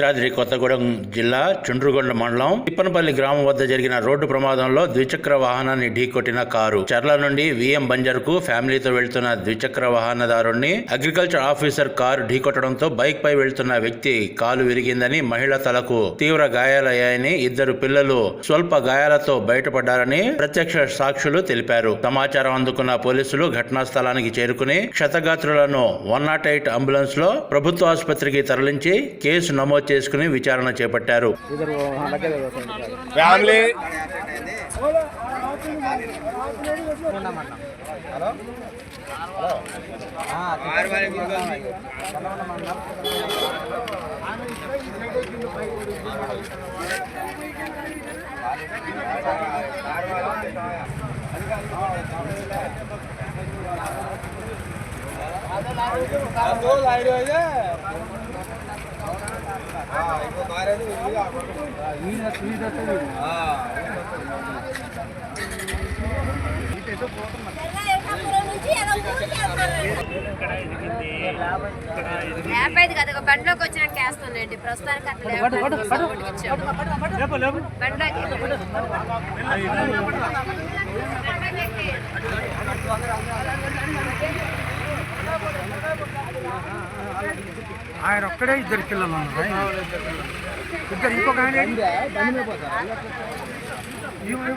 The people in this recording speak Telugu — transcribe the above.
భద్రాద్రి కొత్తగూడెం జిల్లా చుండ్రుగొండ మండలం తిప్పనపల్లి గ్రామం వద్ద జరిగిన రోడ్డు ప్రమాదంలో ద్విచక్ర వాహనాన్ని ఢీకొట్టిన కారు. చర్ల నుండి విఎం బంజర్కు ఫ్యామిలీతో వెళ్తున్న ద్విచక్ర వాహనదారుణ్ణి అగ్రికల్చర్ ఆఫీసర్ కారు ఢీకొట్టడంతో బైక్ పై వెళ్తున్న వ్యక్తి కాలు విరిగిందని మహిళ తలకు తీవ్ర గాయాలయ్యాయని ఇద్దరు పిల్లలు స్వల్ప గాయాలతో బయటపడ్డారని ప్రత్యక్ష సాక్షులు తెలిపారు. సమాచారం అందుకున్న పోలీసులు ఘటనా స్థలానికి చేరుకుని క్షతగాత్రులను వన్ నాట్ ఎయిట్ అంబులెన్స్లో ప్రభుత్వ ఆసుపత్రికి తరలించి కేసు నమోదు చేసుకుని విచారణ చేపట్టారు. ఫ్యామిలీ. యాప్ అయితే కదా బండిలోకి వచ్చినాక వేస్తానండి. ప్రస్తుతానికి అట్లా. బండిలోకి. ఆయన ఒక్కడే ఇద్దరు పిల్లలు ఉన్నారు. ఇద్దరు ఇంకొక ఆయన అక్కడే ఈమె-